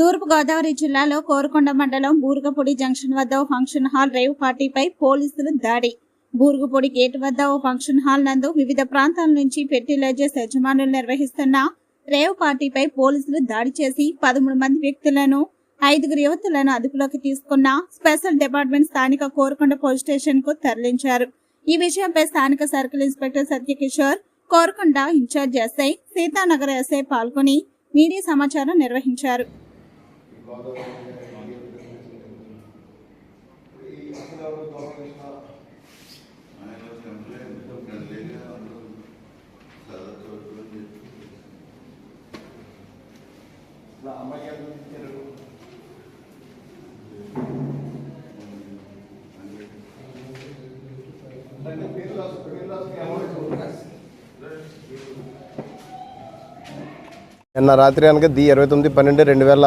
తూర్పుగోదావరి జిల్లాలో కోరుకొండ మండలం బూరుగుపొడి జంక్షన్ వద్ద ఓ ఫంక్షన్ హాల్ రేవ్ పార్టీపై పోలీసులు దాడి. బూరుగుపొడి గేట్ వద్ద ఓ ఫంక్షన్ హాల్ నందు వివిధ ప్రాంతాల నుంచి పెట్టి లెజెస్ యజమానులు నిర్వహిస్తున్న రేవ్ పార్టీపై పోలీసులు దాడి చేసి పదమూడు మంది వ్యక్తులను ఐదుగురు యువతులను అదుపులోకి తీసుకున్న స్పెషల్ డిపార్ట్మెంట్ స్థానిక కోరుకొండ పోలీస్ స్టేషన్కు తరలించారు. ఈ విషయంపై స్థానిక circle inspector Satyakishore Korukonda in-charge SI Seethanagar SI పాల్గొని మీడియా సమాచారం నిర్వహించారు. గోదావరి అసలు గోపాలకృష్ణ నిన్న రాత్రి కనుక ది ఇరవై తొమ్మిది పన్నెండు రెండు వేల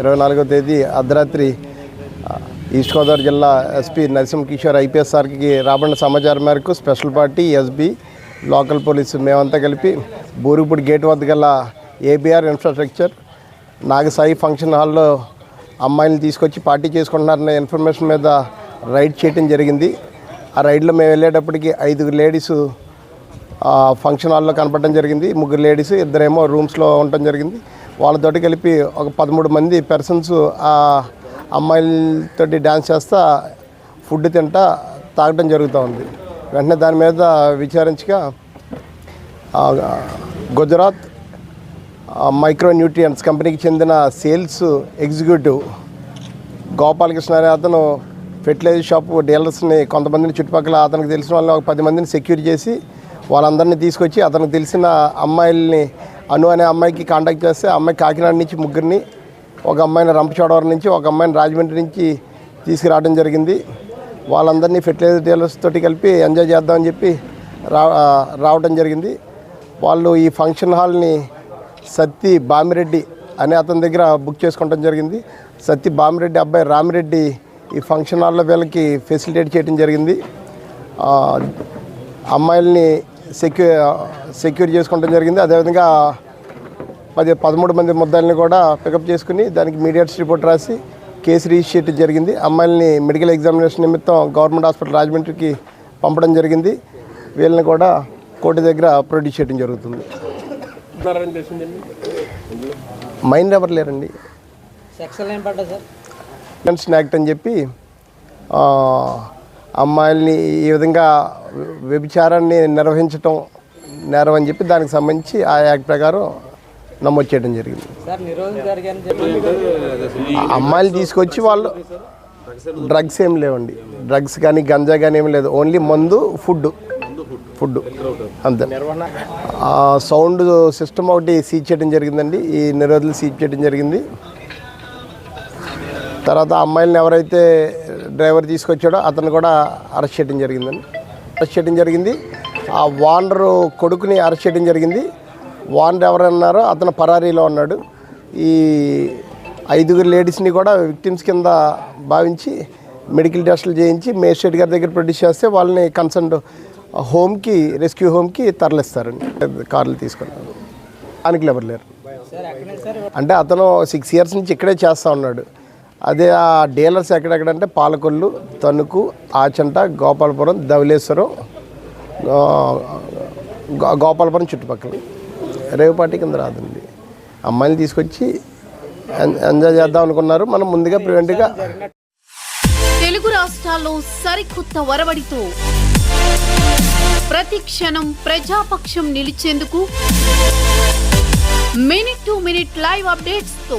ఇరవై నాలుగో తేదీ అర్ధరాత్రి ఈస్ట్ గోదావరి జిల్లా ఎస్పీ నరసింహ కిషోర్ ఐపీఎస్ సార్కి రాబడిన సమాచారం మేరకు special party SB local police మేమంతా కలిపి బూరుగుపూడి గేట్ వద్ద గల ఏబీఆర్ ఇన్ఫ్రాస్ట్రక్చర్ నాగసాయి ఫంక్షన్ హాల్లో అమ్మాయిని తీసుకొచ్చి పార్టీ చేసుకుంటున్నారనే ఇన్ఫర్మేషన్ మీద రైడ్ చేయడం జరిగింది. ఆ రైడ్లో మేము వెళ్ళేటప్పటికి ఐదుగురు లేడీసు ఫంక్షన్ హాల్లో కనపడడం జరిగింది. ముగ్గురు లేడీస్ ఇద్దరేమో రూమ్స్లో ఉండటం జరిగింది. వాళ్ళతోటి కలిపి ఒక పదమూడు మంది పర్సన్స్ ఆ అమ్మాయిలతోటి డ్యాన్స్ చేస్తా ఫుడ్ తింటా తాగడం జరుగుతూ ఉంది. వెంటనే దాని మీద విచారించగా గుజరాత్ మైక్రో న్యూట్రియంట్స్ కంపెనీకి చెందిన సేల్స్ ఎగ్జిక్యూటివ్ గోపాలకృష్ణ అనే అతను ఫెర్టిలైజర్ షాప్ డీలర్స్ని కొంతమందిని చుట్టుపక్కల అతనికి తెలిసిన వాళ్ళని ఒక పది మందిని సెక్యూర్ చేసి వాళ్ళందరినీ తీసుకొచ్చి అతనికి తెలిసిన అమ్మాయిల్ని అను అనే అమ్మాయికి కాంటాక్ట్ చేస్తే అమ్మాయి కాకినాడ నుంచి ముగ్గురిని ఒక అమ్మాయిని రంపచోడవరం నుంచి ఒక అమ్మాయిని రాజమండ్రి నుంచి తీసుకురావడం జరిగింది. వాళ్ళందరినీ ఫెర్టిలైజర్ డీలర్స్ తోటి కలిపి ఎంజాయ్ చేద్దామని చెప్పి రా రావడం జరిగింది. వాళ్ళు ఈ ఫంక్షన్ హాల్ని సత్తి బామిరెడ్డి అనే అతని దగ్గర బుక్ చేసుకోవడం జరిగింది. సత్తి బామిరెడ్డి అబ్బాయి రామిరెడ్డి ఈ ఫంక్షన్ హాల్లో వీళ్ళకి ఫెసిలిటేట్ చేయడం జరిగింది. అమ్మాయిల్ని సెక్యూ సెక్యూర్ చేసుకోవడం జరిగింది. అదేవిధంగా పది పదమూడు మంది ముద్దాయిల్ని కూడా పికప్ చేసుకుని దానికి మీడియట్స్ రిపోర్ట్ రాసి కేసు రిజిస్టర్ చేయడం జరిగింది. అమ్మాయిల్ని మెడికల్ ఎగ్జామినేషన్ నిమిత్తం గవర్నమెంట్ హాస్పిటల్ రాజమండ్రికి పంపడం జరిగింది. వీళ్ళని కూడా కోర్టు దగ్గర ప్రొడ్యూస్ చేయడం జరుగుతుంది. మైండ్ ఎవరు లేరండి? యాక్ట్ అని చెప్పి అమ్మాయిల్ని ఈ విధంగా వ్యభిచారాన్ని నిర్వహించటం నేరం అని చెప్పి దానికి సంబంధించి ఆ యాక్ట్ ప్రకారం నమోదు చేయడం జరిగింది. అమ్మాయిలు తీసుకొచ్చి వాళ్ళు డ్రగ్స్ ఏం లేవండి. డ్రగ్స్ కానీ గంజా కానీ ఏం లేదు. ఓన్లీ మందు ఫుడ్. ఫుడ్. అంతే. సౌండ్ సిస్టమ్ ఒకటి సీజ్ చేయడం జరిగిందండి. ఈ నిరోధులు సీజ్ చేయడం జరిగింది. తర్వాత ఆ అమ్మాయిలను ఎవరైతే డ్రైవర్ తీసుకొచ్చాడో అతను కూడా అరెస్ట్ చేయడం జరిగిందండి. అరెస్ట్ చేయడం జరిగింది. ఆ వానరు కొడుకుని అరెస్ట్ చేయడం జరిగింది. వానర్ ఎవరన్నారో అతను పరారీలో ఉన్నాడు. ఈ ఐదుగురు లేడీస్ని కూడా విక్టిమ్స్ కింద భావించి మెడికల్ టెస్టులు చేయించి మేజిస్ట్రేట్ గారి దగ్గర ప్రొడ్యూస్ చేస్తే వాళ్ళని కన్సర్న్ హోమ్కి రెస్క్యూ హోమ్కి తరలిస్తారండి. కార్లు తీసుకున్నారు. దానికి ఎవరు లేరు. అంటే అతను సిక్స్ ఇయర్స్ నుంచి ఇక్కడే చేస్తూ ఉన్నాడు. అదే ఆ డీలర్స్ ఎక్కడెక్కడంటే పాలకొల్లు తణుకు ఆచంట గోపాలపురం ధవలేశ్వరం గోపాలపురం చుట్టుపక్కల. రేవుపాటి కింద రాదండి. అమ్మాయిని తీసుకొచ్చి ఎంజాయ్ చేద్దాం అనుకున్నారు. మనం ముందుగా ప్రివెంట్గా తెలుగు రాష్ట్రాల్లో సరికొత్త వరవడితో ప్రతి క్షణం ప్రజాపక్షం నిలిచేందుకు మినిట్ టు మినిట్ లైవ్ అప్డేట్స్తో